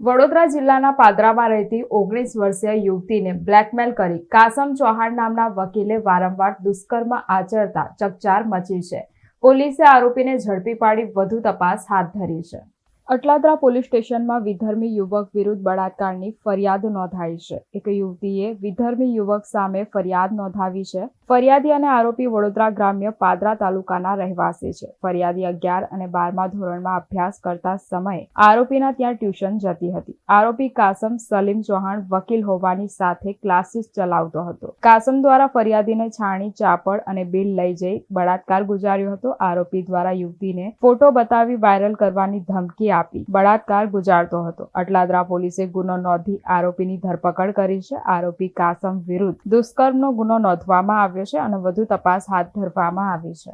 વડોદરા જિલ્લાના પાદરામાં રહેતી ઓગણીસ વર્ષીય યુવતીને બ્લેકમેલ કરી કાસમ ચૌહાણ નામના વકીલે વારંવાર દુષ્કર્મ આચરતા ચકચાર મચી છે. પોલીસે આરોપીને ઝડપી પાડી વધુ તપાસ હાથ ધરી છે. અટલાદરા પોલીસ સ્ટેશનમાં વિધર્મી યુવક વિરુદ્ધ બળાત્કારની ફરિયાદ નોંધાઈ છે. એક યુવતીએ વિધર્મી યુવક સામે ફરિયાદ નોંધાવી છે. ફરિયાદી અને આરોપી વડોદરા ગ્રામ્ય પાદરા તાલુકાના રહેવાસી છે. ફરિયાદી અગિયાર અને બારમા ધોરણમાં અભ્યાસ કરતા સમયે આરોપીના ત્યાં ટ્યુશન જતી હતી. આરોપી કાસમ સલીમ ચૌહાણ વકીલ હોવાની સાથે ક્લાસીસ ચલાવતો હતો. કાસમ દ્વારા ફરિયાદીને છાણી, ચાપડ અને બિલ લઈ જઈ બળાત્કાર ગુજાર્યો હતો. આરોપી દ્વારા યુવતીને ફોટો બતાવી વાયરલ કરવાની ધમકી આપી. બળાત્કાર ગુજારતો હતો. અટલાદરા પોલીસે ગુનો નોંધી આરોપીની ધરપકડ કરી છે. આરોપી કાસમ વિરુદ્ધ દુષ્કર્મનો ગુનો નોંધવામાં આવ્યો છે અને વધુ તપાસ હાથ ધરવામાં આવી છે.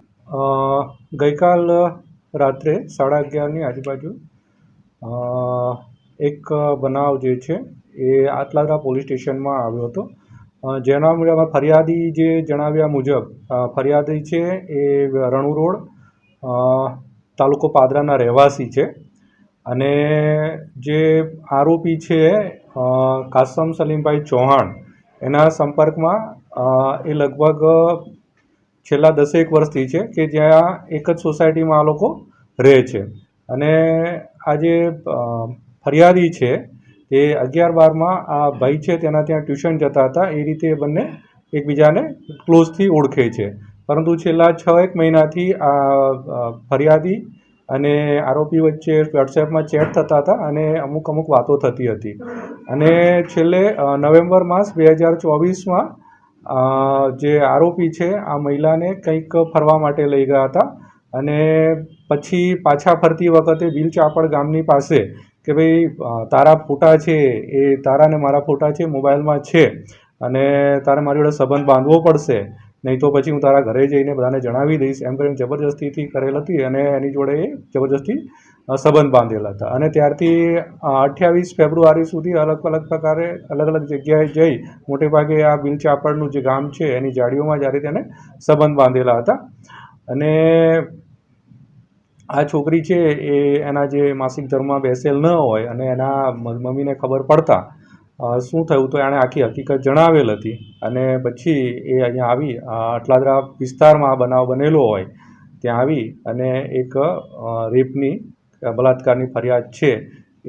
ગઈકાલ રાત્રે સાડા અગિયારની આજુબાજુ એક બનાવ જે છે એ આટલાદરા પોલીસ સ્ટેશનમાં આવ્યો હતો. જેના મુજબ ફરિયાદી જે જણાવ્યા મુજબ ફરિયાદી છે એ રણુ રોડ તાલુકો પાદરાના રહેવાસી છે. અને જે આરોપી છે કાસમ સલીમભાઈ ચૌહાણ, એના સંપર્કમાં એ લગભગ છેલ્લા દસેક વર્ષથી છે કે જ્યાં એક જ સોસાયટીમાં આ લોકો રહે છે. અને આ જે ફરિયાદી છે એ અગિયાર બારમાં આ ભાઈ છે તેના ત્યાં ટ્યુશન જતા હતા. એ રીતે એ બંને એકબીજાને ક્લોઝથી ઓળખે છે. પરંતુ છેલ્લા છ એક મહિનાથી આ ફરિયાદી અને આરોપી વચ્ચે વોટ્સએપમાં ચેટ થતા હતા અને અમુક અમુક વાતો થતી હતી. અને છેલ્લે નવેમ્બર માસ બે હજાર ચોવીસમાં જે આરોપી છે, આ મહિલાને કંઈક ફરવા માટે લઈ ગયા હતા અને પછી પાછા ફરતી વખતે બિલચાપડ ગામની પાસે કે ભાઈ તારા ફોટા છે, એ તારા ને મારા ફોટા છે, મોબાઈલમાં છે અને તારે મારી જોડે સંબંધ બાંધવો પડશે. નહીં તો પછી હું તારા ઘરે જઈને બધાને જણાવી દઈશ. એમ કરીને જબરજસ્તીથી કરેલ હતી અને એની જોડે એ જબરજસ્તી સંબંધ બાંધેલા હતા. અને ત્યારથી અઠ્યાવીસ ફેબ્રુઆરી સુધી અલગ અલગ પ્રકારે અલગ અલગ જગ્યાએ જઈ મોટે ભાગે આ બિલચાપડનું જે ગામ છે એની જાડીઓમાં જ્યારે તેને સંબંધ બાંધેલા હતા. અને આ છોકરી છે એ એના જે માસિક ધર્મમાં બેસેલ ન હોય અને એના મમ્મીને ખબર પડતા શું થયું તો એણે આખી હકીકત જણાવેલ હતી અને પછી એ અહીંયા આવી અટલાદરા વિસ્તારમાં આ બનાવ બનેલો હોય, ત્યાં આવી અને એક રેપની બળાત્કારની ફરિયાદ છે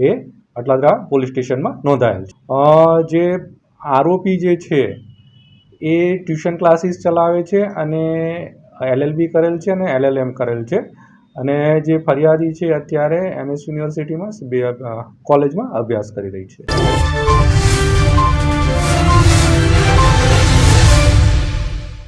એ અટલાદરા પોલીસ સ્ટેશનમાં નોંધાયેલ છે. જે આરોપી જે છે એ ટ્યુશન ક્લાસીસ ચલાવે છે અને એલએલબી કરેલ છે અને એલએલએમ કરેલ છે અને જે ફરિયાદી છે અત્યારે એમએસ યુનિવર્સિટીમાં કોલેજમાં અભ્યાસ કરી રહી છે.